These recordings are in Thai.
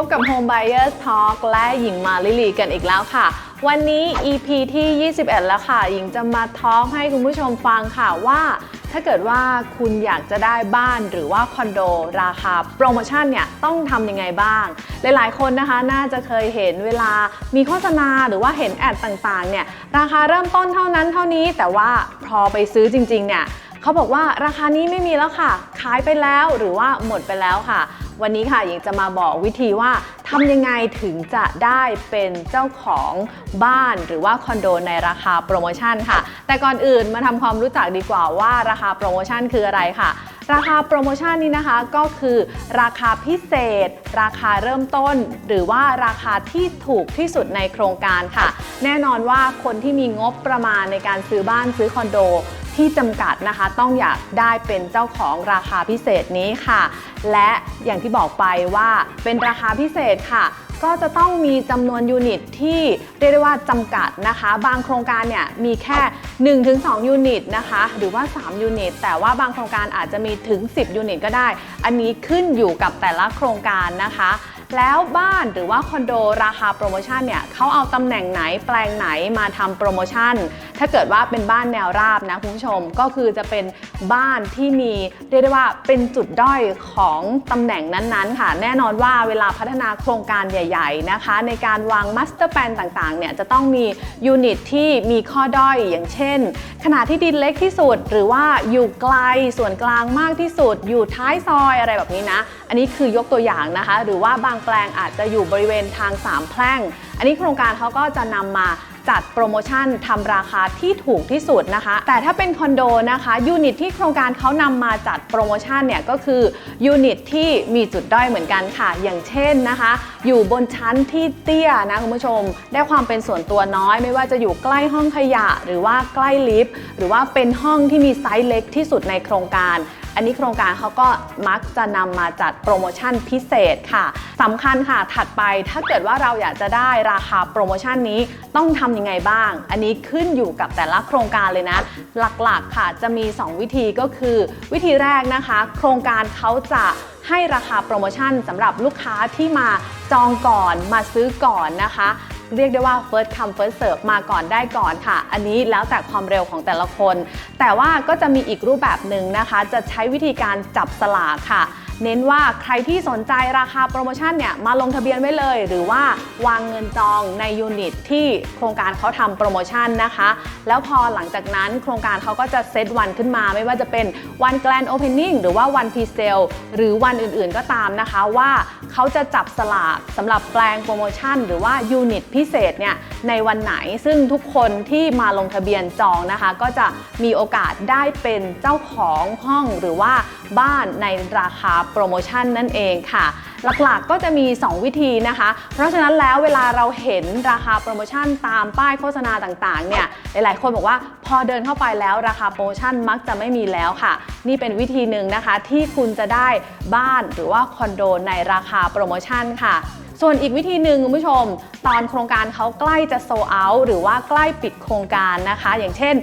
บกับ Home Buyers Talk และหญิงมาลิลีกันอีกแล้วค่ะ วันนี้ EP ที่ 21 แล้วค่ะ หญิงจะมาทอล์กให้คุณผู้ชมฟังค่ะว่า ถ้าเกิดว่าคุณอยากจะได้บ้านหรือว่าคอนโด ราคาโปรโมชั่นเนี่ยต้องทำยังไงบ้าง หลายๆ คนนะคะน่าจะเคยเห็นเวลามีโฆษณาหรือว่าเห็นแอดต่างๆเนี่ยราคาเริ่มต้นเท่านั้นเท่านี้ แต่ว่าพอไปซื้อจริงๆเนี่ยเขาบอกว่าราคานี้ไม่มีแล้วค่ะ ขายไปแล้วหรือว่าหมดไปแล้วค่ะ วันนี้ค่ะหญิงจะมาบอกวิธีว่าทำยังไงถึงจะได้เป็นเจ้าของบ้านหรือว่าคอนโดในราคาโปรโมชั่นค่ะ แต่ก่อนอื่นมาทำความรู้จักดีกว่าว่าราคาโปรโมชั่นคืออะไรค่ะราคาโปรโมชั่นนี้นะคะก็คือราคาพิเศษ ราคาเริ่มต้น หรือว่าราคาที่ถูกที่สุดในโครงการค่ะ แน่นอนว่าคนที่มีงบประมาณในการซื้อบ้านซื้อคอนโด ที่จำกัดนะคะ ต้องอยากได้เป็นเจ้าของราคาพิเศษนี้ค่ะ และอย่างที่บอกไปว่าเป็นราคาพิเศษค่ะ ก็จะต้องมีจำนวนยูนิตที่เรียกได้ว่าจำกัดนะคะ บางโครงการเนี่ยมีแค่ 1-2 ยูนิตนะคะ หรือว่า 3 ยูนิต แต่ว่าบางโครงการอาจจะมีถึง 10 ยูนิตก็ได้ อันนี้ขึ้นอยู่กับแต่ละโครงการนะคะแล้วบ้านหรือว่าคอนโดราคาโปรโมชั่นเนี่ยเขาเอาตำแหน่งไหนแปลงไหนมาทำโปรโมชั่น ถ้าเกิดว่าเป็นบ้านแนวราบนะคุณผู้ชมก็คือจะเป็นบ้านที่มีเรียกได้ว่าเป็นจุดด้อยของตำแหน่งนั้นๆ ค่ะ แน่นอนว่าเวลาพัฒนาโครงการใหญ่ ๆ นะคะ ในการวางมาสเตอร์แ n นต่างๆเนี่ยจะต้องมียูนิตที่มีข้อด้อยอย่างเช่น ขนาดที่ดินเล็กที่สุด หรือว่าอยู่ไกลส่วนกลางมากที่สุด อยู่ท้ายซอยอะไรแบบนี้นะ อันนี้คือยกตัวอย่างนะคะ หรือว่าบางแปลงอาจจะอยู่บริเวณทางสามแพร่ง อันนี้โครงการเขาก็จะนำมา จัดโปรโมชั่นทำราคาที่ถูกที่สุดนะคะ แต่ถ้าเป็นคอนโดนะคะยูนิตที่โครงการเขานำมาจัดโปรโมชั่นเนี่ยก็คือยูนิตที่มีจุดด้อยเหมือนกันค่ะ อย่างเช่นนะคะ อยู่บนชั้นที่เตี้ยนะคุณผู้ชม ได้ความเป็นส่วนตัวน้อย ไม่ว่าจะอยู่ใกล้ห้องขยะ หรือว่าใกล้ลิฟต์หรือว่าเป็นห้องที่มีไซส์เล็กที่สุดในโครงการ อันนี้โครงการเขาก็มักจะนำมาจัดโปรโมชั่นพิเศษค่ะสำคัญค่ะถัดไปถ้าเกิดว่าเราอยากจะได้ราคาโปรโมชั่นนี้ต้องทำยังไงบ้าง อันนี้ขึ้นอยู่กับแต่ละโครงการเลยนะ หลักๆค่ะจะมี 2 วิธีก็คือ วิธีแรกนะคะ โครงการเขาจะให้ราคาโปรโมชั่นสำหรับลูกค้าที่มาจองก่อนมาซื้อก่อนนะคะ เรียกได้ว่า first come first serve มาก่อนได้ก่อนค่ะ อันนี้แล้วแต่ความเร็วของแต่ละคน แต่ว่าก็จะมีอีกรูปแบบหนึ่งนะคะ จะใช้วิธีการจับสลากค่ะ เน้นว่าใครที่สนใจราคาโปรโมชั่นเนี่ยมาลงทะเบียนไว้เลย หรือว่าวางเงินจองในยูนิตที่โครงการเขาทำโปรโมชั่นนะคะ แล้วพอหลังจากนั้นโครงการเขาก็จะเซตวันขึ้นมา ไม่ว่าจะเป็นวันแกลนโอเพนนิ่งหรือว่าวันพรีเซลหรือวันอื่นๆก็ตามนะคะว่าเขาจะจับสลากสำหรับแปลงโปรโมชั่น หรือว่ายูนิตพิเศษเนี่ยในวันไหนซึ่งทุกคนที่มาลงทะเบียนจองนะคะ ก็จะมีโอกาสได้เป็นเจ้าของห้องหรือว่าบ้านในราคาโปรโมชั่นนั่นเองค่ะ หลักๆก็จะมี 2 วิธีนะคะ เพราะฉะนั้นแล้วเวลาเราเห็นราคาโปรโมชั่นตามป้ายโฆษณาต่างๆเนี่ยหลายๆ คนบอกว่าพอเดินเข้าไปแล้วราคาโปรโมชั่นมักจะไม่มีแล้วค่ะ นี่เป็นวิธีหนึ่งนะคะที่คุณจะได้บ้านหรือว่าคอนโดในราคาโปรโมชั่นค่ะ ส่วนอีกวิธีหนึ่งคุณผู้ชม ตอนโครงการเขาใกล้จะโซเอาหรือว่าใกล้ปิดโครงการนะคะ อย่างเช่น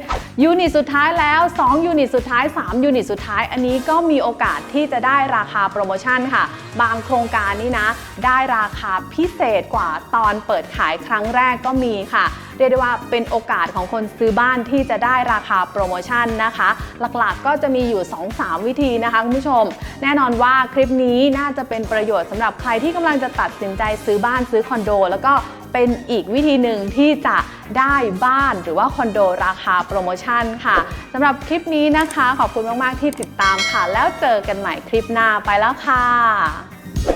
ยูนิตสุดท้ายแล้ว 2 ยูนิตสุดท้าย 3 ยูนิตสุดท้าย อันนี้ก็มีโอกาสที่จะได้ราคาโปรโมชั่นค่ะ บางโครงการนี่นะ ได้ราคาพิเศษกว่าตอนเปิดขายครั้งแรกก็มีค่ะเรียกได้ว่าเป็นโอกาสของคนซื้อบ้านที่จะได้ราคาโปรโมชั่นนะคะ หลักๆก็จะมีอยู่ 2-3 วิธีนะคะคุณผู้ชม แน่นอนว่าคลิปนี้น่าจะเป็นประโยชน์สำหรับใครที่กำลังจะตัดสินใจซื้อบ้านซื้อคอนโด แล้วก็เป็นอีกวิธีหนึ่งที่จะได้บ้านหรือว่าคอนโดราคาโปรโมชั่นค่ะสำหรับคลิปนี้นะคะ ขอบคุณมาก ๆ ที่ติดตามค่ะ แล้วเจอกันใหม่คลิปหน้าไปแล้วค่ะ